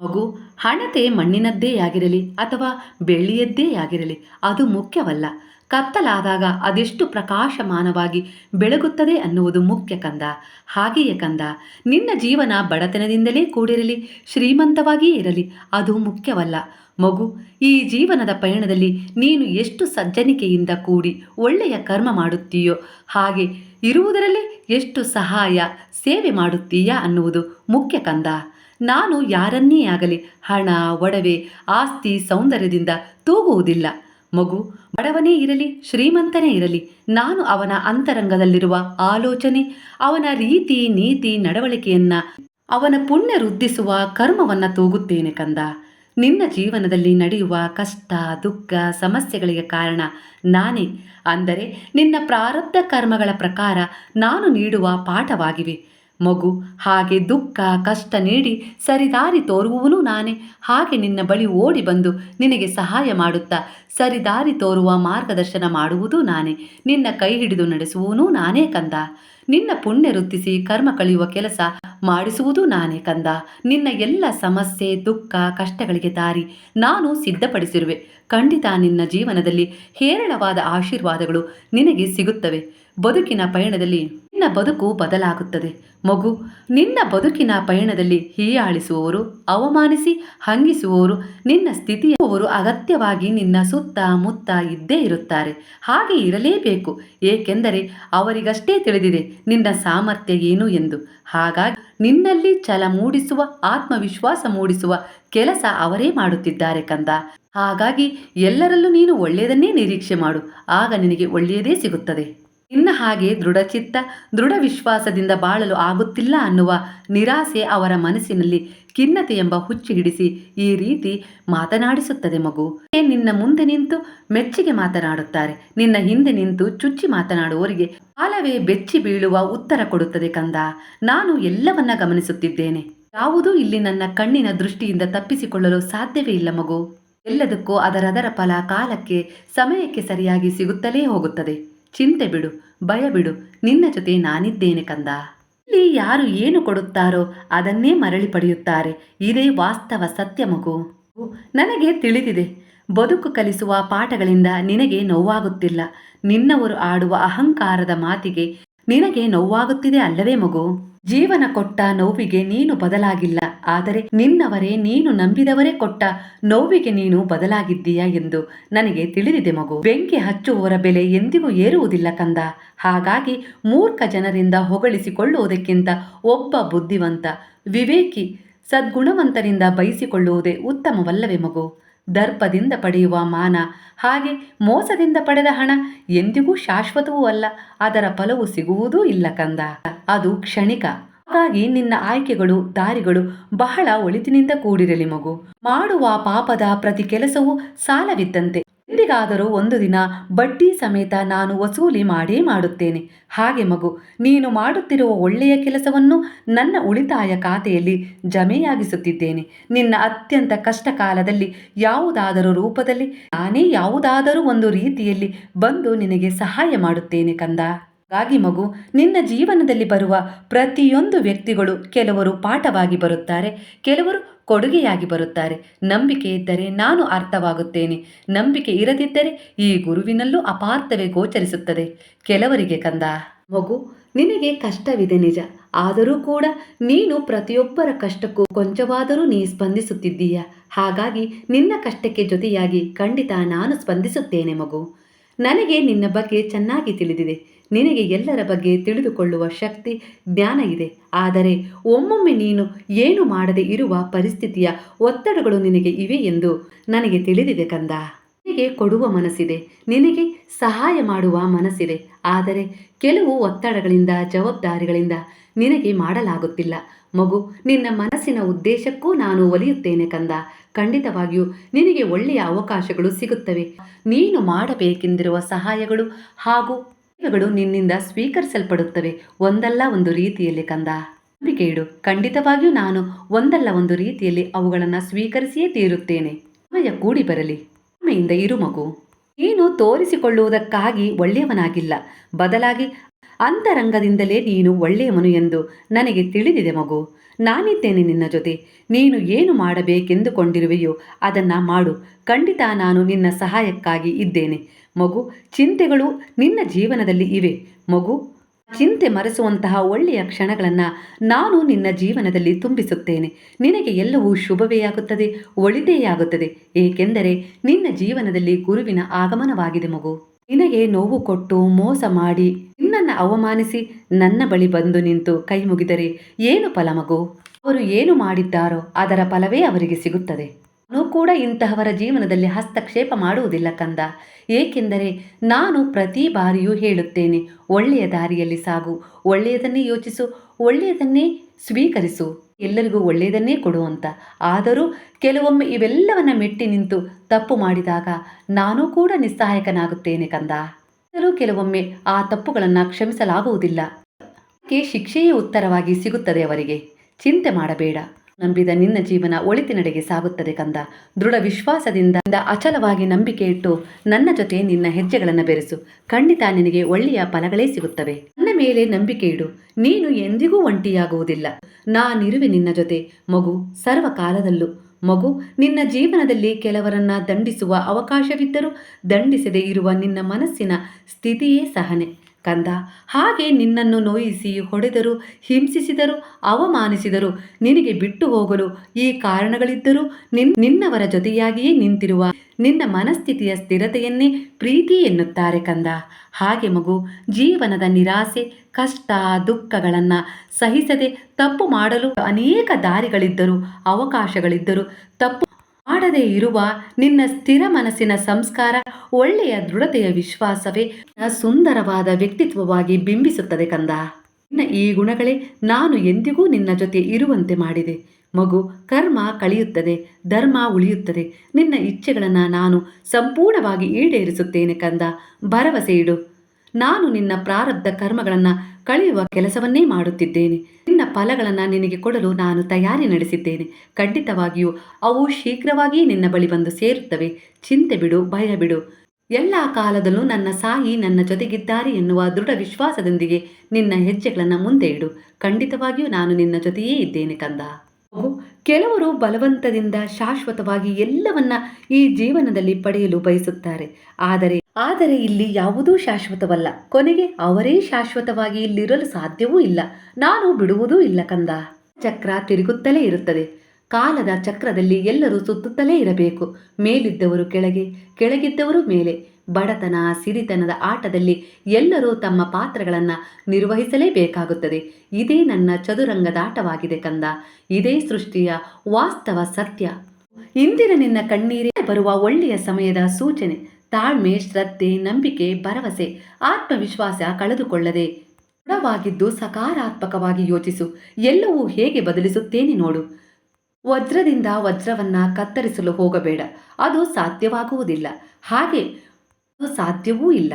ಮಗು, ಹಣತೆ ಮಣ್ಣಿನದ್ದೇ ಆಗಿರಲಿ ಅಥವಾ ಬೆಳ್ಳಿಯದ್ದೇ ಆಗಿರಲಿ ಅದು ಮುಖ್ಯವಲ್ಲ. ಕತ್ತಲಾದಾಗ ಅದೆಷ್ಟು ಪ್ರಕಾಶಮಾನವಾಗಿ ಬೆಳಗುತ್ತದೆ ಅನ್ನುವುದು ಮುಖ್ಯ ಕಂದ. ಹಾಗೆಯೇ ಕಂದ, ನಿನ್ನ ಜೀವನ ಬಡತನದಿಂದಲೇ ಕೂಡಿರಲಿ, ಶ್ರೀಮಂತವಾಗಿಯೇ ಇರಲಿ, ಅದು ಮುಖ್ಯವಲ್ಲ. ಮಗು, ಈ ಜೀವನದ ಪಯಣದಲ್ಲಿ ನೀನು ಎಷ್ಟು ಸಜ್ಜನಿಕೆಯಿಂದ ಕೂಡಿ ಒಳ್ಳೆಯ ಕರ್ಮ ಮಾಡುತ್ತೀಯೋ, ಹಾಗೆ ಇರುವುದರಲ್ಲಿ ಎಷ್ಟು ಸಹಾಯ, ಸೇವೆ ಮಾಡುತ್ತೀಯಾ ಅನ್ನುವುದು ಮುಖ್ಯ ಕಂದ. ನಾನು ಯಾರನ್ನೇ ಆಗಲಿ ಹಣ, ಒಡವೆ, ಆಸ್ತಿ, ಸೌಂದರ್ಯದಿಂದ ತೂಗುವುದಿಲ್ಲ. ಮಗು, ಬಡವನೇ ಇರಲಿ, ಶ್ರೀಮಂತನೇ ಇರಲಿ, ನಾನು ಅವನ ಅಂತರಂಗದಲ್ಲಿರುವ ಆಲೋಚನೆ, ಅವನ ರೀತಿ, ನೀತಿ, ನಡವಳಿಕೆಯನ್ನ, ಅವನ ಪುಣ್ಯ ವೃದ್ಧಿಸುವ ಕರ್ಮವನ್ನ ತೂಗುತ್ತೇನೆ ಕಂದ. ನಿನ್ನ ಜೀವನದಲ್ಲಿ ನಡೆಯುವ ಕಷ್ಟ, ದುಃಖ, ಸಮಸ್ಯೆಗಳಿಗೆ ಕಾರಣ ನಾನೇ. ಅಂದರೆ ನಿನ್ನ ಪ್ರಾರಬ್ಧ ಕರ್ಮಗಳ ಪ್ರಕಾರ ನಾನು ನೀಡುವ ಪಾಠವಾಗಿವೆ. ಮಗು, ಹಾಗೆ ದುಃಖ, ಕಷ್ಟ ನೀಡಿ ಸರಿದಾರಿ ತೋರುವವನು ನಾನೇ. ಹಾಗೆ ನಿನ್ನ ಬಳಿ ಓಡಿ ಬಂದು ನಿನಗೆ ಸಹಾಯ ಮಾಡುತ್ತಾ ಸರಿದಾರಿ ತೋರುವ ಮಾರ್ಗದರ್ಶನ ಮಾಡುವುದು ನಾನೇ. ನಿನ್ನ ಕೈ ಹಿಡಿದು ನಡೆಸುವವನೂ ನಾನೇ ಕಂದ. ನಿನ್ನ ಪುಣ್ಯ ವೃತ್ತಿಸಿ ಕರ್ಮ ಕಳೆಯುವ ಕೆಲಸ ಮಾಡಿಸುವುದು ನಾನೇ ಕಂದ. ನಿನ್ನ ಎಲ್ಲ ಸಮಸ್ಯೆ, ದುಃಖ, ಕಷ್ಟಗಳಿಗೆ ದಾರಿ ನಾನು ಸಿದ್ಧಪಡಿಸಿರುವೆ. ಖಂಡಿತ ನಿನ್ನ ಜೀವನದಲ್ಲಿ ಹೇರಳವಾದ ಆಶೀರ್ವಾದಗಳು ನಿನಗೆ ಸಿಗುತ್ತವೆ. ಬದುಕಿನ ಪಯಣದಲ್ಲಿ ನಿನ್ನ ಬದುಕು ಬದಲಾಗುತ್ತದೆ. ಮಗು, ನಿನ್ನ ಬದುಕಿನ ಪಯಣದಲ್ಲಿ ಹೀಯಾಳಿಸುವವರು, ಅವಮಾನಿಸಿ ಹಂಗಿಸುವವರು, ನಿನ್ನ ಸ್ಥಿತಿಯವರು ಅಗತ್ಯವಾಗಿ ನಿನ್ನ ಸುತ್ತ ಮುತ್ತ ಇದ್ದೇ ಇರುತ್ತಾರೆ. ಹಾಗೆ ಇರಲೇಬೇಕು. ಏಕೆಂದರೆ ಅವರಿಗಷ್ಟೇ ತಿಳಿದಿದೆ, ನಿನ್ನ ಸಾಮರ್ಥ್ಯ ಏನು ಎಂದು. ಹಾಗಾಗಿ ನಿನ್ನಲ್ಲಿ ಛಲ ಮೂಡಿಸುವ, ಆತ್ಮವಿಶ್ವಾಸ ಮೂಡಿಸುವ ಕೆಲಸ ಅವರೇ ಮಾಡುತ್ತಿದ್ದಾರೆ ಕಂದ. ಹಾಗಾಗಿ ಎಲ್ಲರಲ್ಲೂ ನೀನು ಒಳ್ಳೆಯದನ್ನೇ ನಿರೀಕ್ಷೆ ಮಾಡು. ಆಗ ನಿನಗೆ ಒಳ್ಳೆಯದೇ ಸಿಗುತ್ತದೆ. ಇನ್ನ ಹಾಗೆ ದೃಢಚಿತ್ತ ದೃಢ ವಿಶ್ವಾಸದಿಂದ ಬಾಳಲು ಆಗುತ್ತಿಲ್ಲ ಅನ್ನುವ ನಿರಾಸೆ ಅವರ ಮನಸ್ಸಿನಲ್ಲಿ ಖಿನ್ನತೆ ಎಂಬ ಹುಚ್ಚು ಹಿಡಿಸಿ ಈ ರೀತಿ ಮಾತನಾಡಿಸುತ್ತದೆ ಮಗು. ನಿನ್ನ ಮುಂದೆ ನಿಂತು ಮೆಚ್ಚುಗೆ ಮಾತನಾಡುತ್ತಾರೆ. ನಿನ್ನ ಹಿಂದೆ ನಿಂತು ಚುಚ್ಚಿ ಮಾತನಾಡುವವರಿಗೆ ಕಾಲವೇ ಬೆಚ್ಚಿ ಬೀಳುವ ಉತ್ತರ ಕೊಡುತ್ತದೆ ಕಂದ. ನಾನು ಎಲ್ಲವನ್ನ ಗಮನಿಸುತ್ತಿದ್ದೇನೆ. ಯಾವುದೂ ಇಲ್ಲಿ ನನ್ನ ಕಣ್ಣಿನ ದೃಷ್ಟಿಯಿಂದ ತಪ್ಪಿಸಿಕೊಳ್ಳಲು ಸಾಧ್ಯವೇ ಇಲ್ಲ ಮಗು. ಎಲ್ಲದಕ್ಕೂ ಅದರದರ ಫಲ ಕಾಲಕ್ಕೆ, ಸಮಯಕ್ಕೆ ಸರಿಯಾಗಿ ಸಿಗುತ್ತಲೇ ಹೋಗುತ್ತದೆ. ಚಿಂತೆ ಬಿಡು, ಭಯ ಬಿಡು, ನಿನ್ನ ಜೊತೆ ನಾನಿದ್ದೇನೆ ಕಂದ. ಇಲ್ಲಿ ಯಾರು ಏನು ಕೊಡುತ್ತಾರೋ ಅದನ್ನೇ ಮರಳಿ ಪಡೆಯುತ್ತಾರೆ, ಇದೇ ವಾಸ್ತವ ಸತ್ಯ ಮಗು. ನನಗೆ ತಿಳಿದಿದೆ, ಬದುಕು ಕಲಿಸುವ ಪಾಠಗಳಿಂದ ನಿನಗೆ ನೋವಾಗುತ್ತಿಲ್ಲ, ನಿನ್ನವರು ಆಡುವ ಅಹಂಕಾರದ ಮಾತಿಗೆ ನಿನಗೆ ನೋವಾಗುತ್ತಿದೆ ಅಲ್ಲವೇ ಮಗು? ಜೀವನ ಕೊಟ್ಟ ನೋವಿಗೆ ನೀನು ಬದಲಾಗಿಲ್ಲ. ಆದರೆ ನಿನ್ನವರೇ, ನೀನು ನಂಬಿದವರೇ ಕೊಟ್ಟ ನೋವಿಗೆ ನೀನು ಬದಲಾಗಿದ್ದೀಯಾ ಎಂದು ನನಗೆ ತಿಳಿದಿದೆ ಮಗು. ಬೆಂಕಿ ಹಚ್ಚುವವರ ಬೆಲೆ ಎಂದಿಗೂ ಏರುವುದಿಲ್ಲ ಕಂದ. ಹಾಗಾಗಿ ಮೂರ್ಖ ಜನರಿಂದ ಹೊಗಳಿಸಿಕೊಳ್ಳುವುದಕ್ಕಿಂತ ಒಬ್ಬ ಬುದ್ಧಿವಂತ, ವಿವೇಕಿ, ಸದ್ಗುಣವಂತರಿಂದ ಬಯಸಿಕೊಳ್ಳುವುದೇ ಉತ್ತಮವಲ್ಲವೇ ಮಗು. ದರ್ಪದಿಂದ ಪಡೆಯುವ ಮಾನ. ಹಾಗೆ ಮೋಸದಿಂದ ಪಡೆದ ಹಣ ಎಂದಿಗೂ ಶಾಶ್ವತವೂ ಅಲ್ಲ. ಅದರ ಫಲವು ಸಿಗುವುದೂ ಇಲ್ಲ ಕಂದ. ಅದು ಕ್ಷಣಿಕ. ಹಾಗಾಗಿ ನಿನ್ನ ಆಯ್ಕೆಗಳು, ದಾರಿಗಳು ಬಹಳ ಒಳಿತಿನಿಂದ ಕೂಡಿರಲಿ ಮಗು. ಮಾಡುವ ಪಾಪದ ಪ್ರತಿ ಕೆಲಸವೂ ಸಾಲವಿದ್ದಂತೆ. ಎಂದಿಗಾದರೂ ಒಂದು ದಿನ ಬಡ್ಡಿ ಸಮೇತ ನಾನು ವಸೂಲಿ ಮಾಡೇ ಮಾಡುತ್ತೇನೆ. ಹಾಗೆ ಮಗು, ನೀನು ಮಾಡುತ್ತಿರುವ ಒಳ್ಳೆಯ ಕೆಲಸವನ್ನು ನನ್ನ ಉಳಿತಾಯ ಖಾತೆಯಲ್ಲಿ ಜಮೆಯಾಗಿಸುತ್ತಿದ್ದೇನೆ. ನಿನ್ನ ಅತ್ಯಂತ ಕಷ್ಟ ಕಾಲದಲ್ಲಿ ಯಾವುದಾದರೂ ರೂಪದಲ್ಲಿ ನಾನೇ ಯಾವುದಾದರೂ ಒಂದು ರೀತಿಯಲ್ಲಿ ಬಂದು ನಿನಗೆ ಸಹಾಯ ಮಾಡುತ್ತೇನೆ ಕಂದ. ಹಾಗಾಗಿ ಮಗು, ನಿನ್ನ ಜೀವನದಲ್ಲಿ ಬರುವ ಪ್ರತಿಯೊಂದು ವ್ಯಕ್ತಿಗಳು ಕೆಲವರು ಪಾಠವಾಗಿ ಬರುತ್ತಾರೆ, ಕೆಲವರು ಕೊಡುಗೆಯಾಗಿ ಬರುತ್ತಾರೆ. ನಂಬಿಕೆ ಇದ್ದರೆ ನಾನು ಅರ್ಥವಾಗುತ್ತೇನೆ. ನಂಬಿಕೆ ಇರದಿದ್ದರೆ ಈ ಗುರುವಿನಲ್ಲೂ ಅಪಾರ್ಥವೇ ಗೋಚರಿಸುತ್ತದೆ. ಕೆಲವರಿಗೆ ಕಂದ, ಮಗು, ನಿನಗೆ ಕಷ್ಟವಿದೆ ನಿಜ. ಆದರೂ ಕೂಡ ನೀನು ಪ್ರತಿಯೊಬ್ಬರ ಕಷ್ಟಕ್ಕೂ ಕೊಂಚವಾದರೂ ನೀ ಸ್ಪಂದಿಸುತ್ತಿದ್ದೀಯ. ಹಾಗಾಗಿ ನಿನ್ನ ಕಷ್ಟಕ್ಕೆ ಜೊತೆಯಾಗಿ ಖಂಡಿತ ನಾನು ಸ್ಪಂದಿಸುತ್ತೇನೆ ಮಗು. ನನಗೆ ನಿನ್ನ ಬಗ್ಗೆ ಚೆನ್ನಾಗಿ ತಿಳಿದಿದೆ. ನಿನಗೆ ಎಲ್ಲರ ಬಗ್ಗೆ ತಿಳಿದುಕೊಳ್ಳುವ ಶಕ್ತಿ, ಜ್ಞಾನ ಇದೆ. ಆದರೆ ಒಮ್ಮೊಮ್ಮೆ ನೀನು ಏನು ಮಾಡದೆ ಇರುವ ಪರಿಸ್ಥಿತಿಯ ಒತ್ತಡಗಳು ನಿನಗೆ ಇವೆ ಎಂದು ನನಗೆ ತಿಳಿದಿದೆ ಕಂದ. ನಿನಗೆ ಕೊಡುವ ಮನಸ್ಸಿದೆ. ನಿನಗೆ ಸಹಾಯ ಮಾಡುವ ಮನಸ್ಸಿದೆ. ಆದರೆ ಕೆಲವು ಒತ್ತಡಗಳಿಂದ, ಜವಾಬ್ದಾರಿಗಳಿಂದ ನಿನಗೆ ಮಾಡಲಾಗುತ್ತಿಲ್ಲ. ಮಗು, ನಿನ್ನ ಮನಸ್ಸಿನ ಉದ್ದೇಶಕ್ಕೂ ನಾನು ಒಲಿಯುತ್ತೇನೆ ಕಂದ. ಖಂಡಿತವಾಗಿಯೂ ನಿನಗೆ ಒಳ್ಳೆಯ ಅವಕಾಶಗಳು ಸಿಗುತ್ತವೆ. ನೀನು ಮಾಡಬೇಕೆಂದಿರುವ ಸಹಾಯಗಳು ಹಾಗೂ ಗಳು ನಿನ್ನಿಂದ ಸ್ವೀಕರಿಸಲ್ಪಡುತ್ತವೆ. ಒಂದಲ್ಲ ಒಂದು ರೀತಿಯಲ್ಲಿ ಕಂದ. ನಂಬಿಕೆ ಇಡು. ಖಂಡಿತವಾಗಿಯೂ ನಾನು ಒಂದಲ್ಲ ಒಂದು ರೀತಿಯಲ್ಲಿ ಅವುಗಳನ್ನು ಸ್ವೀಕರಿಸಿಯೇ ತೀರುತ್ತೇನೆ. ಸಮಯ ಕೂಡಿ ಬರಲಿ. ಕ್ಷಮೆಯಿಂದ ಇರು ಮಗು. ನೀನು ತೋರಿಸಿಕೊಳ್ಳುವುದಕ್ಕಾಗಿ ಒಳ್ಳೆಯವನಾಗಿಲ್ಲ. ಬದಲಾಗಿ ಅಂತರಂಗದಿಂದಲೇ ನೀನು ಒಳ್ಳೆಯವನು ಎಂದು ನನಗೆ ತಿಳಿದಿದೆ ಮಗು. ನಾನಿದ್ದೇನೆ ನಿನ್ನ ಜೊತೆ. ನೀನು ಏನು ಮಾಡಬೇಕೆಂದುಕೊಂಡಿರುವೆಯೋ ಅದನ್ನು ಮಾಡು. ಖಂಡಿತ ನಾನು ನಿನ್ನ ಸಹಾಯಕ್ಕಾಗಿ ಇದ್ದೇನೆ. ಮಗು, ಚಿಂತೆಗಳು ನಿನ್ನ ಜೀವನದಲ್ಲಿ ಇವೆ. ಮಗು, ಚಿಂತೆ ಮರೆಸುವಂತಹ ಒಳ್ಳೆಯ ಕ್ಷಣಗಳನ್ನು ನಾನು ನಿನ್ನ ಜೀವನದಲ್ಲಿ ತುಂಬಿಸುತ್ತೇನೆ. ನಿನಗೆ ಎಲ್ಲವೂ ಶುಭವೇ ಆಗುತ್ತದೆ, ಒಳಿತೇ ಆಗುತ್ತದೆ. ಏಕೆಂದರೆ ನಿನ್ನ ಜೀವನದಲ್ಲಿ ಗುರುವಿನ ಆಗಮನವಾಗಿದೆ ಮಗು. ನಿನಗೆ ನೋವು ಕೊಟ್ಟು ಮೋಸ ಮಾಡಿ ಅವಮಾನಿಸಿ ನನ್ನ ಬಳಿ ಬಂದು ನಿಂತು ಕೈ ಮುಗಿದರೆ ಏನು ಫಲ ಮಗು? ಅವರು ಏನು ಮಾಡಿದ್ದಾರೋ ಅದರ ಫಲವೇ ಅವರಿಗೆ ಸಿಗುತ್ತದೆ. ನಾನು ಕೂಡ ಇಂತಹವರ ಜೀವನದಲ್ಲಿ ಹಸ್ತಕ್ಷೇಪ ಮಾಡುವುದಿಲ್ಲ ಕಂದ. ಏಕೆಂದರೆ ನಾನು ಪ್ರತಿ ಬಾರಿಯೂ ಹೇಳುತ್ತೇನೆ, ಒಳ್ಳೆಯ ದಾರಿಯಲ್ಲಿ ಸಾಗು, ಒಳ್ಳೆಯದನ್ನೇ ಯೋಚಿಸು, ಒಳ್ಳೆಯದನ್ನೇ ಸ್ವೀಕರಿಸು. ಎಲ್ಲರಿಗೂ ಒಳ್ಳೆಯದನ್ನೇ ಕೊಡು ಅಂತ. ಆದರೂ ಕೆಲವೊಮ್ಮೆ ಇವೆಲ್ಲವನ್ನ ಮೆಟ್ಟಿ ನಿಂತು ತಪ್ಪು ಮಾಡಿದಾಗ ನಾನು ಕೂಡ ನಿಸ್ಸಹಾಯಕನಾಗುತ್ತೇನೆ ಕಂದ. ಆದರೂ ಕೆಲವೊಮ್ಮೆ ಆ ತಪ್ಪುಗಳನ್ನು ಕ್ಷಮಿಸಲಾಗುವುದಿಲ್ಲ. ಅದಕ್ಕೆ ಶಿಕ್ಷೆಯೇ ಉತ್ತರವಾಗಿ ಸಿಗುತ್ತದೆ ಅವರಿಗೆ. ಚಿಂತೆ ಮಾಡಬೇಡ. ನಂಬಿದ ನಿನ್ನ ಜೀವನ ಒಳಿತಿನಡೆಗೆ ಸಾಗುತ್ತದೆ ಕಂದ. ದೃಢ ವಿಶ್ವಾಸದಿಂದ ಅಚಲವಾಗಿ ನಂಬಿಕೆ ಇಟ್ಟು ನನ್ನ ಜೊತೆ ನಿನ್ನ ಹೆಜ್ಜೆಗಳನ್ನು ಬೆರೆಸು. ಖಂಡಿತ ನಿನಗೆ ಒಳ್ಳೆಯ ಫಲಗಳೇ ಸಿಗುತ್ತವೆ. ನನ್ನ ಮೇಲೆ ನಂಬಿಕೆ ಇಡು. ನೀನು ಎಂದಿಗೂ ಒಂಟಿಯಾಗುವುದಿಲ್ಲ. ನಾನಿರುವೆ ನಿನ್ನ ಜೊತೆ. ಮಗು, ಸರ್ವಕಾಲದಲ್ಲೂ ಮಗು ನಿನ್ನ ಜೀವನದಲ್ಲಿ ಕೆಲವರನ್ನ ದಂಡಿಸುವ ಅವಕಾಶವಿದ್ದರೂ ದಂಡಿಸದೇ ಇರುವ ನಿನ್ನ ಮನಸ್ಸಿನ ಸ್ಥಿತಿಯೇ ಸಹನೆ. ಕಂದ. ಹಾಗೆ ನಿನ್ನನ್ನು ನೋಯಿಸಿ ಹೊಡೆದರು, ಹಿಂಸಿಸಿದರು, ಅವಮಾನಿಸಿದರು. ನಿನಗೆ ಬಿಟ್ಟು ಹೋಗಲು ಈ ಕಾರಣಗಳಿದ್ದರೂ ನಿನ್, ನಿನ್ನವರ ಜೊತೆಯಾಗಿಯೇ ನಿಂತಿರುವ ನಿನ್ನ ಮನಸ್ಥಿತಿಯ ಸ್ಥಿರತೆಯನ್ನೇ ಪ್ರೀತಿ ಎನ್ನುತ್ತಾರೆ ಕಂದ. ಹಾಗೆ ಮಗು, ಜೀವನದ ನಿರಾಸೆ, ಕಷ್ಟ, ದುಃಖಗಳನ್ನು ಸಹಿಸದೆ ತಪ್ಪು ಮಾಡಲು ಅನೇಕ ದಾರಿಗಳಿದ್ದರೂ, ಅವಕಾಶಗಳಿದ್ದರೂ ತಪ್ಪು ಮಾಡದೇ ಇರುವ ನಿನ್ನ ಸ್ಥಿರ ಮನಸ್ಸಿನ ಸಂಸ್ಕಾರ ಒಳ್ಳೆಯ ದೃಢತೆಯ ವಿಶ್ವಾಸವೇ ಸುಂದರವಾದ ವ್ಯಕ್ತಿತ್ವವಾಗಿ ಬಿಂಬಿಸುತ್ತದೆ ಕಂದ. ನಿನ್ನ ಈ ಗುಣಗಳೇ ನಾನು ಎಂದಿಗೂ ನಿನ್ನ ಜೊತೆ ಇರುವಂತೆ ಮಾಡಿದೆ. ಮಗು, ಕರ್ಮ ಕಳೆಯುತ್ತದೆ, ಧರ್ಮ ಉಳಿಯುತ್ತದೆ. ನಿನ್ನ ಇಚ್ಛೆಗಳನ್ನು ನಾನು ಸಂಪೂರ್ಣವಾಗಿ ಈಡೇರಿಸುತ್ತೇನೆ ಕಂದ. ಭರವಸೆ ಇಡು. ನಾನು ನಿನ್ನ ಪ್ರಾರಬ್ಧ ಕರ್ಮಗಳನ್ನು ಕಳೆಯುವ ಕೆಲಸವನ್ನೇ ಮಾಡುತ್ತಿದ್ದೇನೆ. ನಿನ್ನ ಫಲಗಳನ್ನು ನಿನಗೆ ಕೊಡಲು ನಾನು ತಯಾರಿ ನಡೆಸಿದ್ದೇನೆ. ಖಂಡಿತವಾಗಿಯೂ ಅವು ಶೀಘ್ರವಾಗಿ ನಿನ್ನ ಬಳಿ ಬಂದು ಸೇರುತ್ತವೆ. ಚಿಂತೆ ಬಿಡು, ಭಯ ಬಿಡು. ಎಲ್ಲ ಕಾಲದಲ್ಲೂ ನನ್ನ ಸಾಯಿ ನನ್ನ ಜೊತೆಗಿದ್ದಾರೆ ಎನ್ನುವ ದೃಢ ವಿಶ್ವಾಸದೊಂದಿಗೆ ನಿನ್ನ ಹೆಜ್ಜೆಗಳನ್ನು ಮುಂದೆ ಇಡು. ಖಂಡಿತವಾಗಿಯೂ ನಾನು ನಿನ್ನ ಜೊತೆಯೇ ಇದ್ದೇನೆ ಕಂದ. ಕೆಲವರು ಬಲವಂತದಿಂದ ಶಾಶ್ವತವಾಗಿ ಎಲ್ಲವನ್ನ ಈ ಜೀವನದಲ್ಲಿ ಪಡೆಯಲು ಬಯಸುತ್ತಾರೆ. ಆದರೆ ಆದರೆ ಇಲ್ಲಿ ಯಾವುದೂ ಶಾಶ್ವತವಲ್ಲ. ಕೊನೆಗೆ ಅವರೇ ಶಾಶ್ವತವಾಗಿ ಇಲ್ಲಿರಲು ಸಾಧ್ಯವೂ ಇಲ್ಲ. ನಾನು ಬಿಡುವುದೂ ಇಲ್ಲ ಕಂದ. ಚಕ್ರ ತಿರುಗುತ್ತಲೇ ಇರುತ್ತದೆ. ಕಾಲದ ಚಕ್ರದಲ್ಲಿ ಎಲ್ಲರೂ ಸುತ್ತುತ್ತಲೇ ಇರಬೇಕು. ಮೇಲಿದ್ದವರು ಕೆಳಗೆ, ಕೆಳಗಿದ್ದವರು ಮೇಲೆ. ಬಡತನ, ಸಿರಿತನದ ಆಟದಲ್ಲಿ ಎಲ್ಲರೂ ತಮ್ಮ ಪಾತ್ರಗಳನ್ನು ನಿರ್ವಹಿಸಲೇಬೇಕಾಗುತ್ತದೆ. ಇದೇ ನನ್ನ ಚದುರಂಗದಾಟವಾಗಿದೆ ಕಂದ. ಇದೇ ಸೃಷ್ಟಿಯ ವಾಸ್ತವ ಸತ್ಯ. ಇಂದಿನ ನಿನ್ನ ಕಣ್ಣೀರೇ ಬರುವ ಒಳ್ಳೆಯ ಸಮಯದ ಸೂಚನೆ. ತಾಳ್ಮೆ, ಶ್ರದ್ಧೆ, ನಂಬಿಕೆ, ಭರವಸೆ, ಆತ್ಮವಿಶ್ವಾಸ ಕಳೆದುಕೊಳ್ಳದೆ ದೃಢವಾಗಿದ್ದು ಸಕಾರಾತ್ಮಕವಾಗಿ ಯೋಚಿಸು. ಎಲ್ಲವೂ ಹೇಗೆ ಬದಲಿಸುತ್ತೇನೆ ನೋಡು. ವಜ್ರದಿಂದ ವಜ್ರವನ್ನ ಕತ್ತರಿಸಲು ಹೋಗಬೇಡ. ಅದು ಸಾಧ್ಯವಾಗುವುದಿಲ್ಲ. ಹಾಗೆ ಸಾಧ್ಯವೂ ಇಲ್ಲ.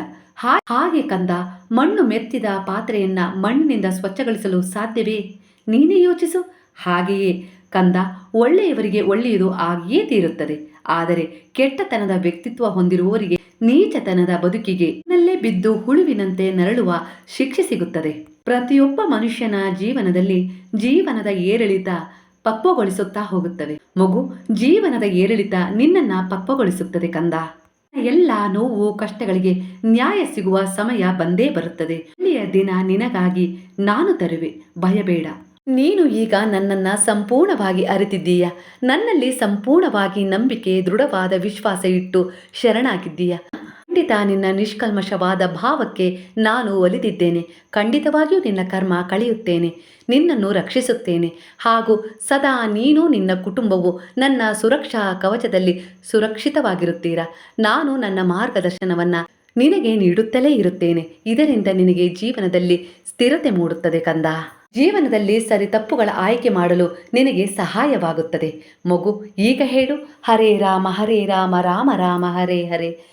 ಹಾಗೆ ಕಂದ, ಮಣ್ಣು ಮೆತ್ತಿದ ಪಾತ್ರೆಯನ್ನ ಮಣ್ಣಿನಿಂದ ಸ್ವಚ್ಛಗೊಳಿಸಲು ಸಾಧ್ಯವೇ? ನೀನೇ ಯೋಚಿಸು. ಹಾಗೆಯೇ ಕಂದ, ಒಳ್ಳೆಯವರಿಗೆ ಒಳ್ಳೆಯದು ಆಗಿಯೇ ತೀರುತ್ತದೆ. ಆದರೆ ಕೆಟ್ಟತನದ ವ್ಯಕ್ತಿತ್ವ ಹೊಂದಿರುವವರಿಗೆ ನೀಚತನದ ಬದುಕಿಗೆ ನಲ್ಲೇ ಬಿದ್ದು ಹುಳುವಿನಂತೆ ನರಳುವ ಶಿಕ್ಷೆ ಸಿಗುತ್ತದೆ. ಪ್ರತಿಯೊಬ್ಬ ಮನುಷ್ಯನ ಜೀವನದಲ್ಲಿ ಜೀವನದ ಏರಿಳಿತ ಪಕ್ವಗೊಳಿಸುತ್ತಾ ಹೋಗುತ್ತವೆ. ಮಗು, ಜೀವನದ ಏರಿಳಿತ ನಿನ್ನನ್ನ ಪಕ್ವಗೊಳಿಸುತ್ತದೆ ಕಂದ. ಎಲ್ಲ ನೋವು, ಕಷ್ಟಗಳಿಗೆ ನ್ಯಾಯ ಸಿಗುವ ಸಮಯ ಬಂದೇ ಬರುತ್ತದೆ. ಒಳ್ಳೆಯ ದಿನ ನಿನಗಾಗಿ ನಾನು ತರುವೆ. ಭಯಬೇಡ. ನೀನು ಈಗ ನನ್ನನ್ನ ಸಂಪೂರ್ಣವಾಗಿ ಅರಿತಿದ್ದೀಯ? ನನ್ನಲ್ಲಿ ಸಂಪೂರ್ಣವಾಗಿ ನಂಬಿಕೆ, ದೃಢವಾದ ವಿಶ್ವಾಸ ಇಟ್ಟು ಶರಣಾಗಿದ್ದೀಯ? ಖಂಡಿತ ನಿನ್ನ ನಿಷ್ಕಲ್ಮಶವಾದ ಭಾವಕ್ಕೆ ನಾನು ಒಲಿದಿದ್ದೇನೆ. ಖಂಡಿತವಾಗಿಯೂ ನಿನ್ನ ಕರ್ಮ ಕಳೆಯುತ್ತೇನೆ. ನಿನ್ನನ್ನು ರಕ್ಷಿಸುತ್ತೇನೆ. ಹಾಗೂ ಸದಾ ನೀನು ನಿನ್ನ ಕುಟುಂಬವು ನನ್ನ ಸುರಕ್ಷಾ ಕವಚದಲ್ಲಿ ಸುರಕ್ಷಿತವಾಗಿರುತ್ತೀರ? ನಾನು ನನ್ನ ಮಾರ್ಗದರ್ಶನವನ್ನ ನಿನಗೆ ನೀಡುತ್ತಲೇ ಇರುತ್ತೇನೆ. ಇದರಿಂದ ನಿನಗೆ ಜೀವನದಲ್ಲಿ ಸ್ಥಿರತೆ ಮೂಡುತ್ತದೆ ಕಂದ. ಜೀವನದಲ್ಲಿ ಸರಿ ತಪ್ಪುಗಳ ಆಯ್ಕೆ ಮಾಡಲು ನಿನಗೆ ಸಹಾಯವಾಗುತ್ತದೆ. ಮಗು, ಈಗ ಹೇಳು. ಹರೇ ರಾಮ ಹರೇ ರಾಮ ರಾಮ ರಾಮ, ಹರೇ ಹರೇ.